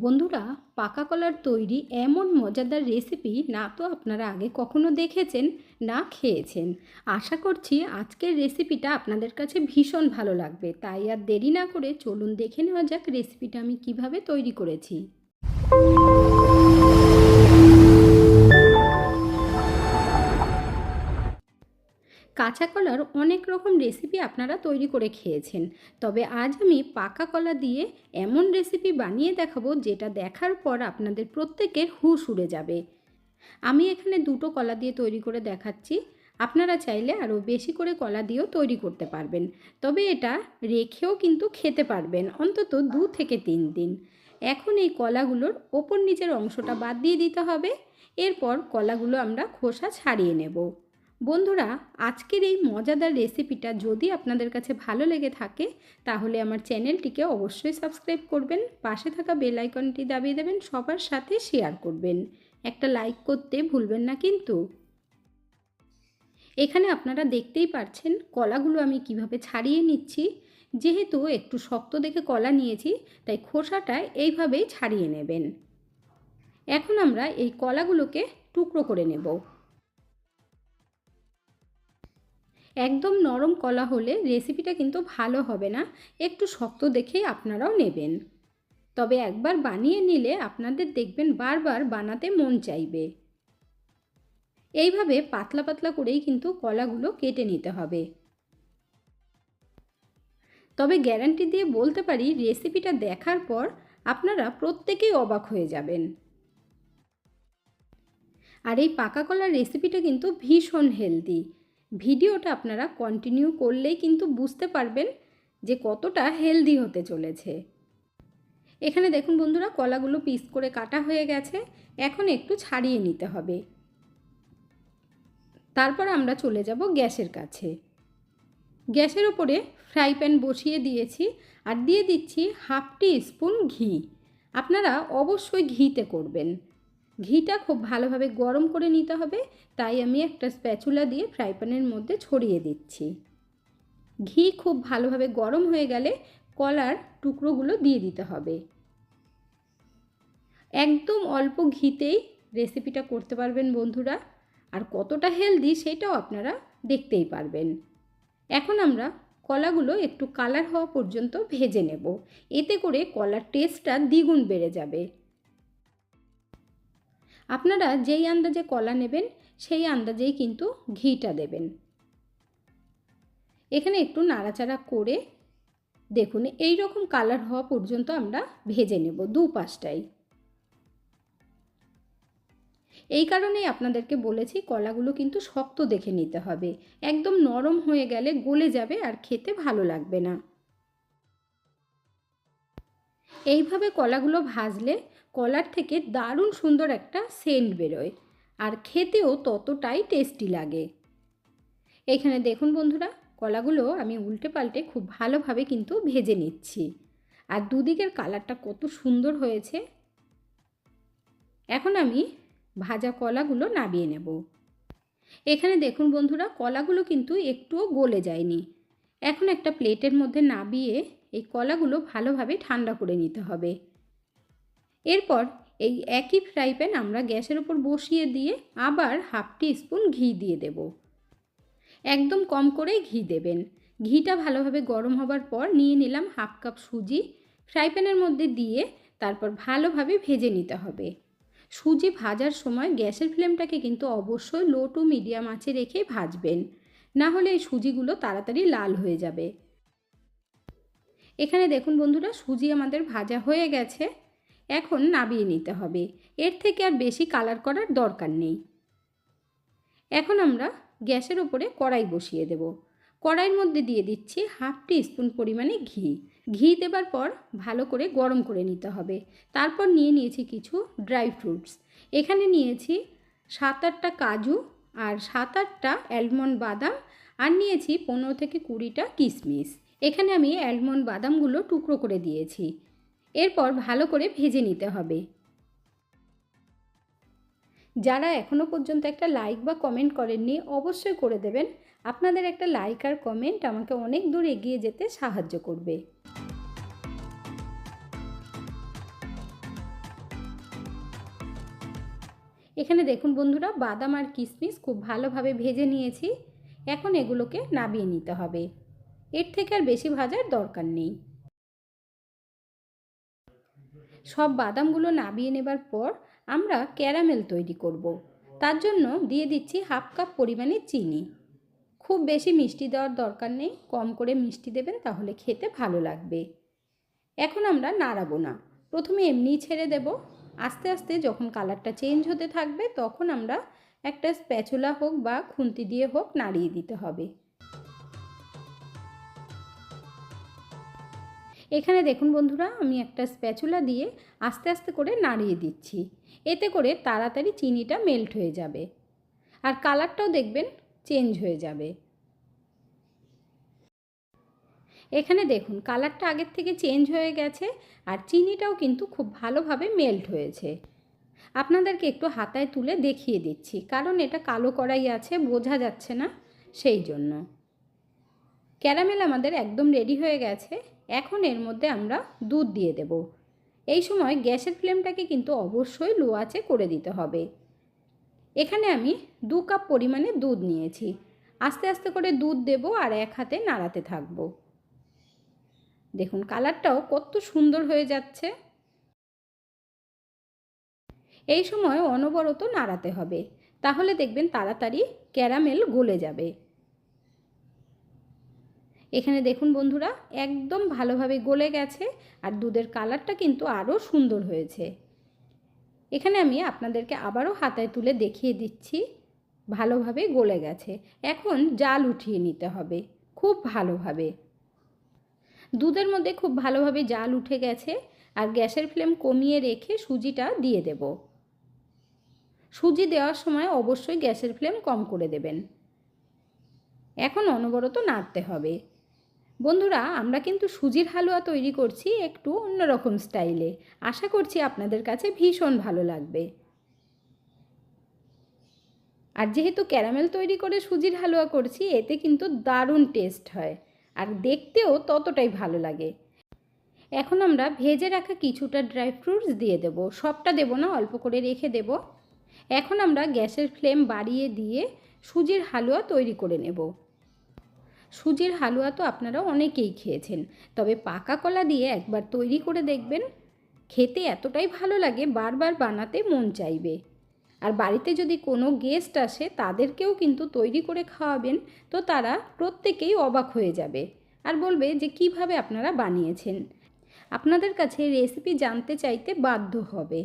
বন্ধুরা, পাকা কলার তৈরি এমন মজাদার রেসিপি না তো আপনারা আগে কখনো দেখেছেন, না খেয়েছেন। আশা করছি আজকের রেসিপিটা আপনাদের কাছে ভীষণ ভালো লাগবে। তাই আর দেরি না করে চলুন দেখে নেওয়া যাক রেসিপিটা আমি কীভাবে তৈরি করেছি। কাঁচা কলার অনেক রকম রেসিপি আপনারা তৈরি করে খেয়েছেন। তবে আজ আমি পাকা কলা দিয়ে এমন রেসিপি বানিয়ে দেখাবো যেটা দেখার পর আপনাদের প্রত্যেকের হুশ উড়ে যাবে। আমি এখানে দুটো কলা দিয়ে তৈরি করে দেখাচ্ছি। আপনারা চাইলে আরও বেশি করে কলা দিয়েও তৈরি করতে পারবেন। তবে এটা রেখেও কিন্তু খেতে পারবেন অন্তত দু থেকে তিন দিন। এখন এই কলাগুলোর ওপর নিচের অংশটা বাদ দিয়ে দিতে হবে। এরপর কলাগুলো আমরা খোসা ছাড়িয়ে নেব। বন্ধুরা, আজকের এই মজাদার রেসিপিটা যদি আপনাদের কাছে ভালো লেগে থাকে, তাহলে আমার চ্যানেলটিকে অবশ্যই সাবস্ক্রাইব করবেন, পাশে থাকা বেল আইকনটি দাবিয়ে দেবেন, সবার সাথে শেয়ার করবেন। একটা লাইক করতে ভুলবেন না কিন্তু। এখানে আপনারা দেখতেই পারছেন কলাগুলো আমি কীভাবে ছাড়িয়ে নিচ্ছি। যেহেতু একটু শক্ত দেখে কলা নিয়েছি, তাই খোসাটা এইভাবেই ছাড়িয়ে নেবেন। এখন আমরা এই কলাগুলোকে টুকরো করে নেব। একদম নরম কলা হলে রেসিপিটা কিন্তু ভালো হবে না। একটু শক্ত দেখেই আপনারাও নেবেন। তবে একবার বানিয়ে নিলে আপনাদের দেখবেন বারবার বানাতে মন চাইবে। এইভাবে পাতলা পাতলা করেই কিন্তু কলাগুলো কেটে নিতে হবে। তবে গ্যারান্টি দিয়ে বলতে পারি, রেসিপিটা দেখার পর আপনারা প্রত্যেকেই অবাক হয়ে যাবেন। আর এই পাকা কলার রেসিপিটা কিন্তু ভীষণ হেলদি। ভিডিওটা আপনারা কন্টিনিউ করলেই কিন্তু বুঝতে পারবেন যে কতটা হেলদি হতে চলেছে। এখানে দেখুন বন্ধুরা, কলাগুলো পিস করে কাটা হয়ে গেছে, এখন একটু ছাড়িয়ে নিতে হবে। তারপর আমরা চলে যাব গ্যাসের কাছে। গ্যাসের ওপরে ফ্রাই প্যান বসিয়ে দিয়েছি আর দিয়ে দিচ্ছি হাফ টি স্পুন ঘি। আপনারা অবশ্যই ঘিতে করবেন। ঘিটা খুব ভালোভাবে গরম করে নিতে হবে, তাই আমি একটা স্প্যাচুলা দিয়ে ফ্রাই প্যানের মধ্যে ছড়িয়ে দিচ্ছি। ঘি খুব ভালোভাবে গরম হয়ে গেলে কলার টুকরোগুলো দিয়ে দিতে হবে। একদম অল্প ঘিতেই রেসিপিটা করতে পারবেন বন্ধুরা, আর কতটা হেলদি সেটাও আপনারা দেখতেই পারবেন। এখন আমরা কলাগুলো একটু কালার হওয়া পর্যন্ত ভেজে নেব, এতে করে কলার টেস্টটা দ্বিগুণ বেড়ে যাবে। আপনারা যেই আন্দাজে কলা নেবেন, সেই আন্দাজেই কিন্তু ঘিটা দেবেন। এখানে একটু নাড়াচাড়া করে দেখুন এই রকম কালার হওয়া পর্যন্ত আমরা ভেজে নেব দু পাশটাই এই কারণেই আপনাদেরকে বলেছি, কলাগুলো কিন্তু শক্ত দেখে নিতে হবে। একদম নরম হয়ে গেলে গলে যাবে আর খেতে ভালো লাগবে না। এইভাবে কলাগুলো ভাজলে কলার থেকে দারুণ সুন্দর একটা সেন্ট বেরোয়। আর খেতেও ততটাই টেস্টি লাগে। এখানে দেখুন বন্ধুরা, কলাগুলো আমি উল্টে পাল্টে খুব ভালোভাবে কিন্তু ভেজে নিচ্ছি। আর দুদিকের কালারটা কত সুন্দর হয়েছে। এখন আমি ভাজা কলাগুলো নাবিয়ে নেব। এখানে দেখুন বন্ধুরা, কলাগুলো কিন্তু একটুও গলে যায়নি। এখন একটা প্লেটের মধ্যে নাবিয়ে এই কলাগুলো ভালোভাবে ঠান্ডা করে নিতে হবে। এরপর এই একই ফ্রাই প্যান আমরা গ্যাসের ওপর বসিয়ে দিয়ে আবার হাফ টি স্পুন ঘি দিয়ে দেব। একদম কম করেই ঘি দেবেন। ঘিটা ভালোভাবে গরম হবার পর নিয়ে নিলাম হাফ কাপ সুজি। ফ্রাই প্যানের মধ্যে দিয়ে তারপর ভালোভাবে ভেজে নিতে হবে। সুজি ভাজার সময় গ্যাসের ফ্লেমটাকে কিন্তু অবশ্যই লো টু মিডিয়াম আঁচে রেখে ভাজবেন। না হলে এই সুজিগুলো তাড়াতাড়ি লাল হয়ে যাবে। এখানে দেখুন বন্ধুরা, সুজি আমাদের ভাজা হয়ে গেছে। এখন নাবিয়ে নিতে হবে। এর থেকে আর বেশি কালার করার দরকার নেই। এখন আমরা গ্যাসের ওপরে কড়াই বসিয়ে দেব। কড়াইয়ের মধ্যে দিয়ে দিচ্ছি হাফ টি স্পুন পরিমাণে ঘি। ঘি দেবার পর ভালো করে গরম করে নিতে হবে। তারপর নিয়ে নিয়েছি কিছু ড্রাই ফ্রুটস এখানে নিয়েছি সাত আটটা কাজু আর সাত আটটা অ্যালমন্ড বাদাম আর নিয়েছি পনেরো থেকে কুড়িটা কিশমিশ এখানে আমি অ্যালমন্ড বাদামগুলো টুকরো করে দিয়েছি। এরপর ভালো করে ভেজে নিতে হবে। যারা এখনও পর্যন্ত একটা লাইক বা কমেন্ট করেননি, অবশ্যই করে দেবেন। আপনাদের একটা লাইক আর কমেন্ট আমাকে অনেক দূর এগিয়ে যেতে সাহায্য করবে। এখানে দেখুন বন্ধুরা, বাদাম আর কিসমিস খুব ভালোভাবে ভেজে নিয়েছি। এখন এগুলোকে নাবিয়ে নিতে হবে। এর থেকে আর বেশি ভাজার দরকার নেই। সব বাদামগুলো নাবিয়ে নেবার পর আমরা ক্যারামেল তৈরি করব। তার জন্য দিয়ে দিচ্ছি হাফ কাপ পরিমাণে চিনি। খুব বেশি মিষ্টি দেওয়ার দরকার নেই, কম করে মিষ্টি দেবেন তাহলে খেতে ভালো লাগবে। এখন আমরা নাড়াবো না। প্রথমে এমনিই ছেড়ে দেব। আস্তে আস্তে যখন কালারটা চেঞ্জ হতে থাকবে তখন আমরা একটা স্প্যাচুলা হোক বা খুন্তি দিয়ে হোক নাড়িয়ে দিতে হবে। এখানে দেখুন বন্ধুরা, আমি একটা স্প্যাচুলা দিয়ে আস্তে আস্তে করে নাড়িয়ে দিচ্ছি। এতে করে তাড়াতাড়ি চিনিটা মেল্ট হয়ে যাবে। আর কালারটাও দেখবেন চেঞ্জ হয়ে যাবে। এখানে দেখুন কালারটা আগের থেকে চেঞ্জ হয়ে গেছে আর চিনিটাও কিন্তু খুব ভালোভাবে মেল্ট হয়েছে। আপনাদেরকে একটু হাতায় তুলে দেখিয়ে দিচ্ছি, কারণ এটা কালো কড়াই আছে, বোঝা যাচ্ছে না, সেই জন্য। ক্যারামেল আমাদের একদম রেডি হয়ে গেছে। এখন এর মধ্যে আমরা দুধ দিয়ে দেব। এই সময় গ্যাসের ফ্লেমটাকে কিন্তু অবশ্যই লো আঁচে করে দিতে হবে। এখানে আমি দু কাপ পরিমাণে দুধ নিয়েছি। আস্তে আস্তে করে দুধ দেব আর এক হাতে নাড়াতে থাকব। দেখুন, কালারটাও কত সুন্দর হয়ে যাচ্ছে। এই সময় অনবরত নাড়াতে হবে। তাহলে দেখবেন তাড়াতাড়ি ক্যারামেল গলে যাবে। এখানে দেখুন বন্ধুরা, একদম ভালোভাবে গলে গেছে আর দুধের কালারটা কিন্তু আরও সুন্দর হয়েছে। এখানে আমি আপনাদেরকে আবারও হাতায় তুলে দেখিয়ে দিচ্ছি, ভালোভাবে গলে গেছে। এখন জাল উঠিয়ে নিতে হবে, খুব ভালোভাবে। দুধের মধ্যে খুব ভালোভাবে জাল উঠে গেছে আর গ্যাসের ফ্লেম কমিয়ে রেখে সুজিটা দিয়ে দেব। সুজি দেওয়ার সময় অবশ্যই গ্যাসের ফ্লেম কম করে দেবেন। এখন অনবরত নাড়তে হবে। বন্ধুরা, আমরা কিন্তু সুজির হালুয়া তৈরি করছি একটু অন্যরকম স্টাইলে। আশা করছি আপনাদের কাছে ভীষণ ভালো লাগবে। আর যেহেতু ক্যারামেল তৈরি করে সুজির হালুয়া করছি, এতে কিন্তু দারুণ টেস্ট হয় আর দেখতেও ততটাই ভালো লাগে। এখন আমরা ভেজে রাখা কিছুটা ড্রাই ফ্রুটস দিয়ে দেব। সবটা দেব না, অল্প করে রেখে দেব। এখন আমরা গ্যাসের ফ্লেম বাড়িয়ে দিয়ে সুজির হালুয়া তৈরি করে নেব। সুজির হালুয়া তো আপনারা অনেকেই খেয়েছেন। তবে পাকা কলা দিয়ে একবার তৈরি করে দেখবেন, খেতে এতটাই ভালো লাগে, বারবার বানাতে মন চাইবে। আর বাড়িতে যদি কোনো গেস্ট আসে, তাদেরকেও কিন্তু তৈরি করে খাওয়াবেন, তো তারা প্রত্যেকেই অবাক হয়ে যাবে। আর বলবে যে, কীভাবে আপনারা বানিয়েছেন? আপনাদের কাছে রেসিপি জানতে চাইতে বাধ্য হবে।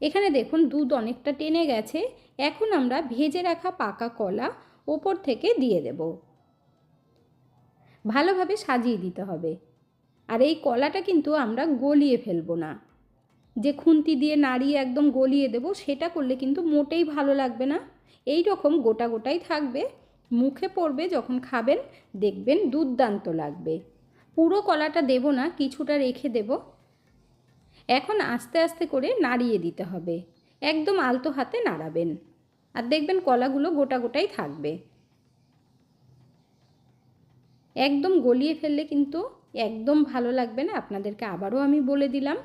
এখানে দেখুন, দুধ অনেকটা টেনে গেছে। এখন আমরা ভেজে রাখা পাকা কলা ওপর থেকে দিয়ে দেব। ভালোভাবে সাজিয়ে দিতে হবে। আর এই কলাটা কিন্তু আমরা গলিয়ে ফেলব না। যে খুন্তি দিয়ে নাড়িয়ে একদম গলিয়ে দেব, সেটা করলে কিন্তু মোটেই ভালো লাগবে না। এই রকম গোটা গোটাই থাকবে। মুখে পড়বে, যখন খাবেন, দেখবেন দুর্দান্ত লাগবে। পুরো কলাটা দেব না, কিছুটা রেখে দেব। এখন আস্তে আস্তে করে নাড়িয়ে দিতে হবে। একদম আলতো হাতে নাড়াবেন। আর দেখবেন কলাগুলো গোটা গোটাই থাকবে। একদম গলিয়ে ফেললে কিন্তু একদম ভালো লাগবে না। আপনাদেরকে আবারও আমি বলে দিলাম,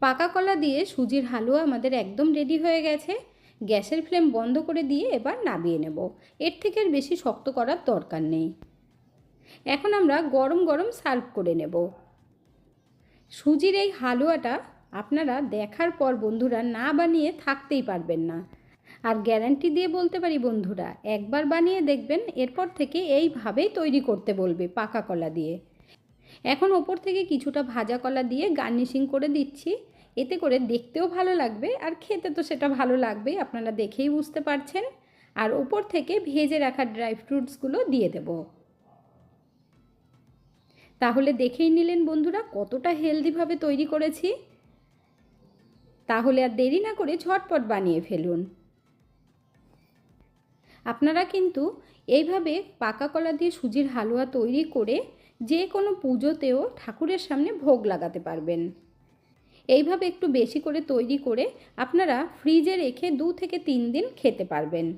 পাকা কলা দিয়ে সুজির হালুয়া আমাদের একদম রেডি হয়ে গেছে। গ্যাসের ফ্লেম বন্ধ করে দিয়ে এবার নাবিয়ে নেব। এর থেকে আর বেশি শক্ত করার দরকার নেই। এখন আমরা গরম গরম সার্ভ করে নেব। সুজির এই হালুয়াটা আপনারা দেখার পর বন্ধুরা না বানিয়ে থাকতেই পারবেন না। আর গ্যারান্টি দিয়ে বলতে পারি বন্ধুরা, একবার বানিয়ে দেখবেন, এরপর থেকে এইভাবেই তৈরি করতে বলবে পাকা কলা দিয়ে। এখন ওপর থেকে কিছুটা ভাজা কলা দিয়ে গার্নিশিং করে দিচ্ছি, এতে করে দেখতেও ভালো লাগবে আর খেতে তো সেটা ভালো লাগবেই, আপনারা দেখেই বুঝতে পারছেন। আর ওপর থেকে ভেজে রাখা ড্রাই ফ্রুটসগুলো দিয়ে দেব। তাহলে দেখেই নিলেন বন্ধুরা, কতটা হেলদিভাবে তৈরি করেছি। তাহলে আর দেরি না করে ঝটপট বানিয়ে ফেলুন। আপনারা কিন্তু এইভাবে পাকা কলা দিয়ে সুজির হালুয়া তৈরি করে যে কোনো পুজোতেও ঠাকুরের সামনে ভোগ লাগাতে পারবেন। এইভাবে একটু বেশি করে তৈরি করে আপনারা ফ্রিজে রেখে দু থেকে তিন দিন খেতে পারবেন।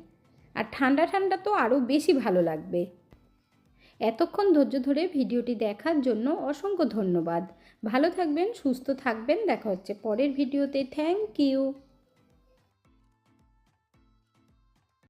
আর ঠান্ডা ঠান্ডা তো আরও বেশি ভালো লাগবে। এতক্ষণ ধৈর্য ধরে ভিডিওটি দেখার জন্য অসংখ্য ধন্যবাদ। ভালো থাকবেন, সুস্থ থাকবেন। দেখা হচ্ছে পরের ভিডিওতে। Thank you.